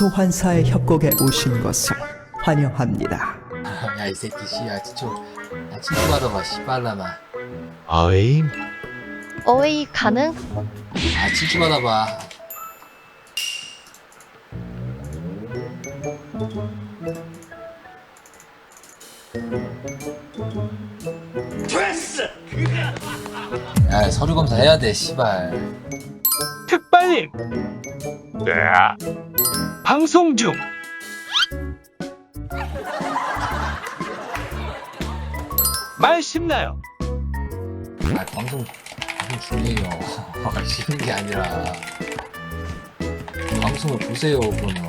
소환사의 협곡에 오신 것을 환영합니다. 아, 야이 새끼 씨야 진짜 아침마다 봐 씨발라마. 어이? 어웨이 가능? 아 친구 받아봐. 야 서류 검사 해야 돼 씨발. 특발님! 네. 방송 중. 말씀 나요 아 방송 방송 중이에요. 쉬는 게 아니라. 방송을 보세요 그러면.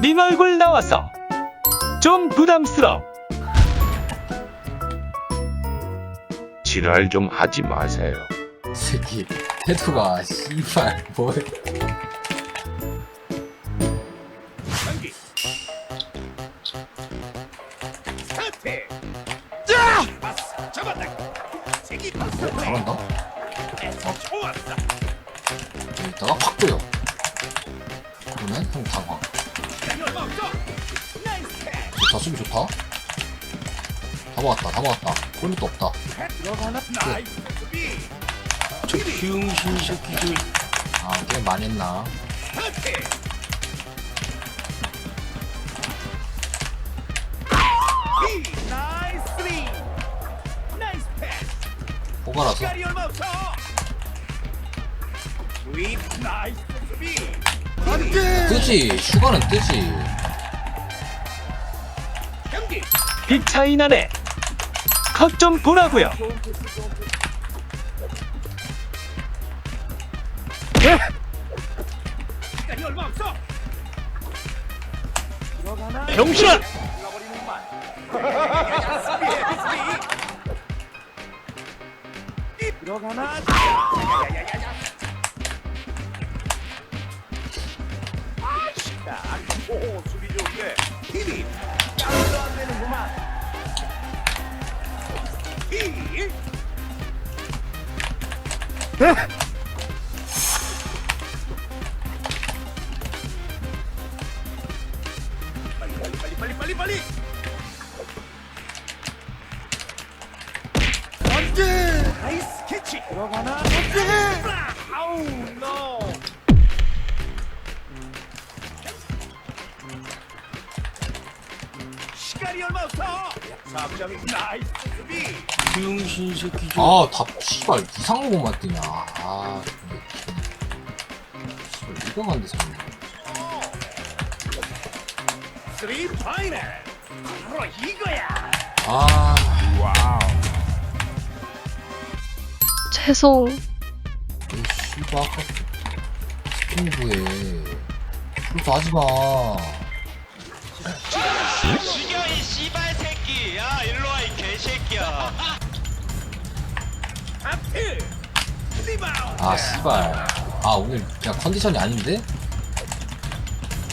닌 얼굴 나와서 좀 부담스러워. 지랄 좀 하지 마세요. 이 새끼 태도가 씨발 뭐 이따가 확 보여 그러면 형 당황. 좋다 수비 좋다. 다 모았다 다 모았다. 골밑도 없다. 저 병신 새끼들. 아 게임 많이 했나 빨아서 뜨지 슈가는 뜨지 피 차이 나네 컷 좀 보라고요. 병신아. 들어가나? 아, 오, 수비 좋은데 히비! 짱도 안 되는구만 히! 빨리 빨리 빨리 빨리 빨리! 시간이 얼마 없어. 잡점이 나이스 수비. 병신 새끼들 아다 씨발 이상한 것만 뜨냐 아 씨발 이거 간데 참 쓰리 파이널. 바로 이거야. 아 죄송. 이 씨발 아까 스피드에 그렇게 하지 마 죽여 이 씨발 새끼 야 일로 와 이 개새끼야. 아 씨발 아 오늘 그냥 컨디션이 아닌데?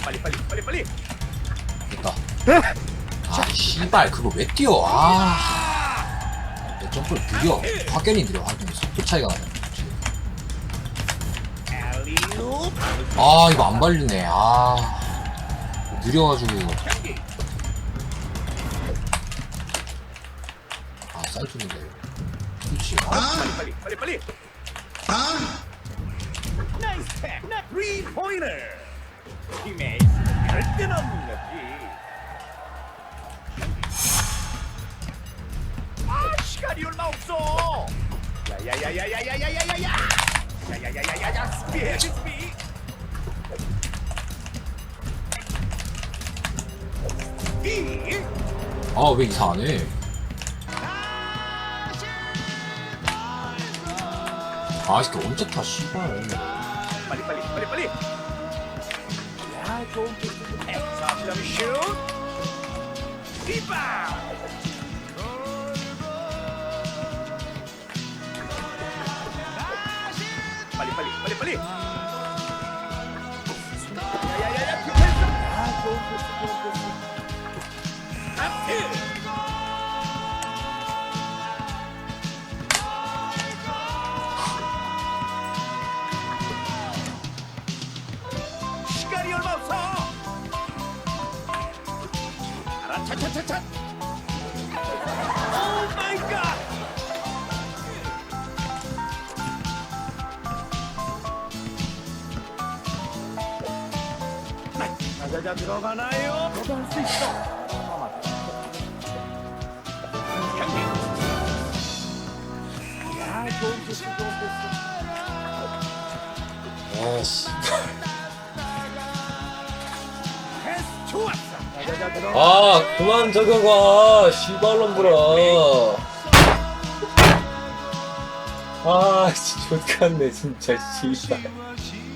빨리 빨리 빨리 빨리. 됐다 아 씨발 그거 왜 뛰어 아 내 점프를 느려 확연히 느려 확연히 속도 차이가 나네. 아 이거 안 발리네 아 느려가지고 경기. 아 사이트인데 그렇지 아, 빨리 빨리 빨리 빨리. 나이스 팩. 나 쓰리 포인터. 팀에 절대 없는 거지. 시간이 얼마 없어. 야야야야야야야야야야. 야야야야야야 수비해야지 수비. 이. 아왜 이상하네 아 이게 언제 타 씨발 빨리 빨리 빨리 빨리. 야 좋은 패스. 사점 슛. 리바 플리. 야야야 급했어. 아 좋은 패스 좋은 패스. 앞뒤. 차차차차 자자자 들어가나요? 너도 할 수 있어. 경기. 야, 좋은 패스, 좋은 패스. 아씨 패스 좋았어. 자자자 들어. 아 그만 저거가 씨발놈들아 아 진짜 좋겠네 진짜 씨발